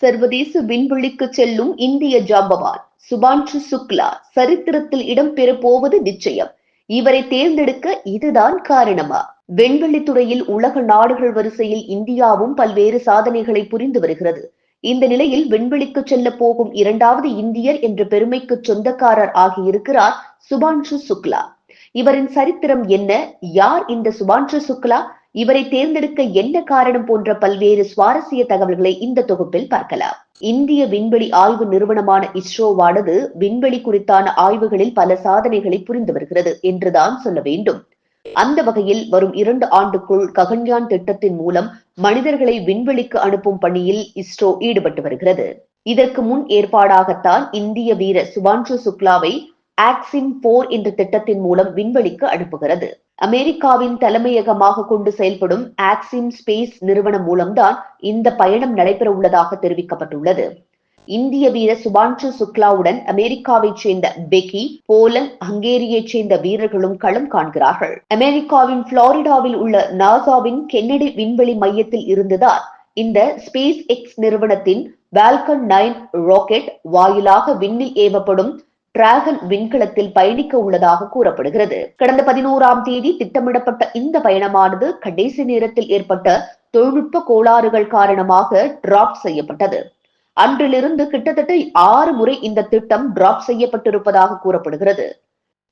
சர்வதேச விண்வெளிக்கு செல்லும் இந்திய ஜாம்பவான் சுபான்ஷு சுக்லா சரித்திரத்தில் இடம்பெற போவது நிச்சயம். இவரை தேர்ந்தெடுக்க இதுதான் காரணமா? விண்வெளி துறையில் உலக நாடுகள் வரிசையில் இந்தியாவும் பல்வேறு சாதனைகளை புரிந்து வருகிறது. இந்த நிலையில் விண்வெளிக்கு செல்ல போகும் இரண்டாவது இந்தியர் என்ற பெருமைக்கு சொந்தக்காரர் ஆகியிருக்கிறார் சுபான்ஷு சுக்லா. இவரின் சரித்திரம் என்ன? யார் இந்த சுபான்ஷு சுக்லா? இவரை தேர்ந்தெடுக்க என்ன காரணம் போன்ற பல்வேறு சுவாரஸ்ய தகவல்களை இந்த தொகுப்பில் பார்க்கலாம். இந்திய விண்வெளி ஆய்வு நிறுவனமான இஸ்ரோவானது விண்வெளி குறித்தான ஆய்வுகளில் பல சாதனைகளை புரிந்து வருகிறது என்றுதான் சொல்ல வேண்டும். அந்த வகையில் வரும் இரண்டு ஆண்டுக்குள் ககன்யான் திட்டத்தின் மூலம் மனிதர்களை விண்வெளிக்கு அனுப்பும் பணியில் இஸ்ரோ ஈடுபட்டு வருகிறது. இதற்கு முன் ஏற்பாடாகத்தான் இந்திய வீரர் சுபான்ஷு சுக்லாவை ஆக்சின் போர் என்ற திட்டத்தின் மூலம் விண்வெளிக்கு அனுப்புகிறது. அமெரிக்காவின் தலைமையகமாக கொண்டு செயல்படும் ஆக்சிம் ஸ்பேஸ் நிறுவனம் மூலம்தான் இந்த பயணம் நடைபெற உள்ளதாக தெரிவிக்கப்பட்டுள்ளது. இந்திய வீரர் சுபான்ஷு சுக்லாவுடன் அமெரிக்காவைச் சேர்ந்த பெக்கி போலந்து ஹங்கேரியைச் சேர்ந்த வீரர்களும் களம் காண்கிறார்கள். அமெரிக்காவின் புளாரிடாவில் உள்ள நாசாவின் கென்னடி விண்வெளி மையத்தில் இருந்துதான் இந்த ஸ்பேஸ் எக்ஸ் நிறுவனத்தின் வால்கன் நைன் ராக்கெட் வாயிலாக விண்ணில் ஏவப்படும் டிராகன் விண்கலத்தில் பயணிக்க உள்ளதாக கூறப்படுகிறது. கடந்த பதினோராம் தேதி திட்டமிடப்பட்ட இந்த பயணமானது கடைசி நேரத்தில் ஏற்பட்ட தொழில்நுட்ப கோளாறுகள் காரணமாக டிராப் செய்யப்பட்டது. அன்றிலிருந்து கிட்டத்தட்ட ஆறு முறை இந்த திட்டம் டிராப் செய்யப்பட்டிருப்பதாக கூறப்படுகிறது.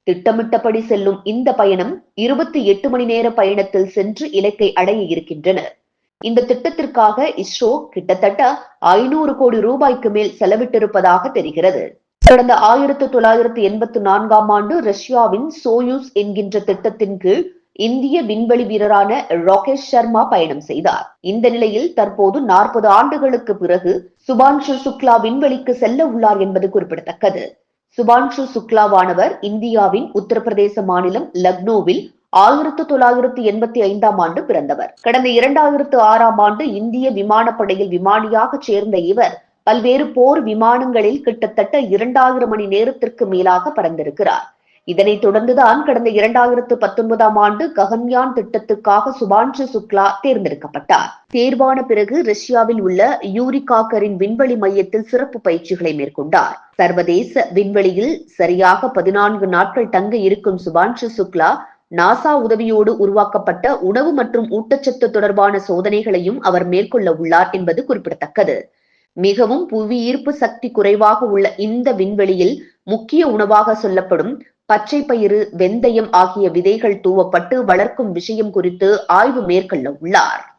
திட்டமிட்டபடி செல்லும் இந்த பயணம் இருபத்தி எட்டு மணி நேர பயணத்தில் சென்று இலக்கை அடைய இருக்கின்றனர் இந்த திட்டத்திற்காக இஸ்ரோ கிட்டத்தட்ட ஐநூறு கோடி ரூபாய்க்கு மேல் செலவிட்டிருப்பதாக தெரிகிறது. கடந்த ஆயிரத்தி தொள்ளாயிரத்தி எண்பத்தி நான்காம் ஆண்டு ரஷ்யாவின் சோயூஸ் என்கின்ற திட்டத்தின் கீழ் இந்திய விண்வெளி வீரரான ராகேஷ் சர்மா பயணம் செய்தார். இந்த நிலையில் தற்போது நாற்பது ஆண்டுகளுக்கு பிறகு சுபான்ஷு சுக்லா விண்வெளிக்கு செல்ல உள்ளார் என்பது குறிப்பிடத்தக்கது. சுபான்ஷு சுக்லாவானவர் இந்தியாவின் உத்தரப்பிரதேச மாநிலம் லக்னோவில் ஆயிரத்து தொள்ளாயிரத்து எண்பத்தி ஐந்தாம் ஆண்டு பிறந்தவர். கடந்த இரண்டாயிரத்து ஆறாம் ஆண்டு இந்திய விமானப்படையில் விமானியாக சேர்ந்த இவர் பல்வேறு போர் விமானங்களில் கிட்டத்தட்ட இரண்டாயிரம் மணி நேரத்திற்கு மேலாக பறந்திருக்கிறார். இதனைத் தொடர்ந்துதான் கடந்த இரண்டாயிரத்து பத்தொன்பதாம் ஆண்டு ககன்யான் திட்டத்துக்காக சுபான்ஷு சுக்லா தேர்ந்தெடுக்கப்பட்டார். தேர்வான பிறகு ரஷ்யாவில் உள்ள யூரிகாக்கரின் விண்வெளி மையத்தில் சிறப்பு பயிற்சிகளை மேற்கொண்டார். சர்வதேச விண்வெளியில் சரியாக பதினான்கு நாட்கள் தங்க இருக்கும் சுபான்ஷு சுக்லா நாசா உதவியோடு உருவாக்கப்பட்ட உணவு மற்றும் ஊட்டச்சத்து தொடர்பான சோதனைகளையும் அவர் மேற்கொள்ள உள்ளார் என்பது குறிப்பிடத்தக்கது. மிகவும் புவி ஈர்ப்பு சக்தி குறைவாக உள்ள இந்த விண்வெளியில் முக்கிய உணவாக சொல்லப்படும் பச்சை பயிறு வெந்தயம் ஆகிய விதைகள் தூவப்பட்டு வளர்க்கும் விஷயம் குறித்து ஆய்வு மேற்கொள்ள உள்ளார்.